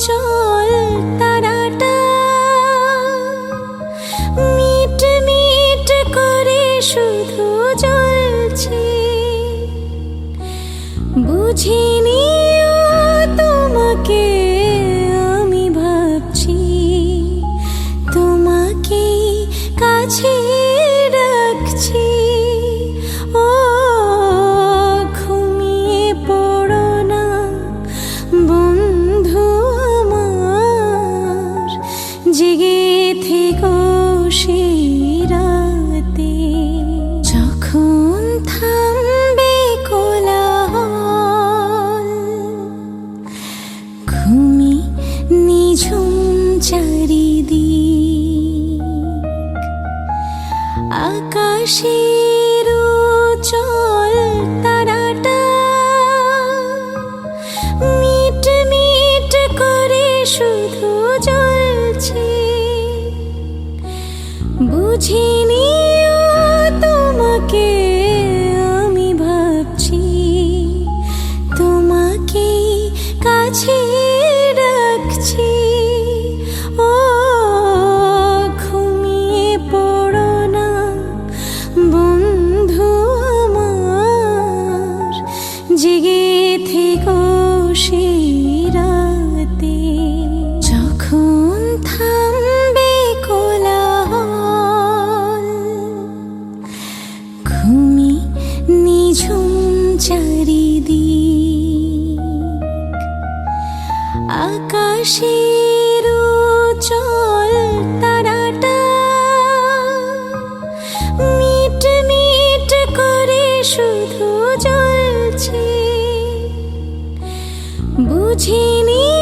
চল তারাটা meet meet করে শুধু বুঝিনি জেগে থেকো সেই রাতে যখন থামবে কোলাহল ঘুমি নিঝুম চারিদিক আকাশের চল ও তোমাকে আমি ভাবছি। তোমাকে কাছে রাখছি। ও ঘুমিয়ে পড়ো না বন্ধু জেগে সেই আকাশের চল তারাটা মিট মিট করে শুধু জ্বলছে। বুঝিনি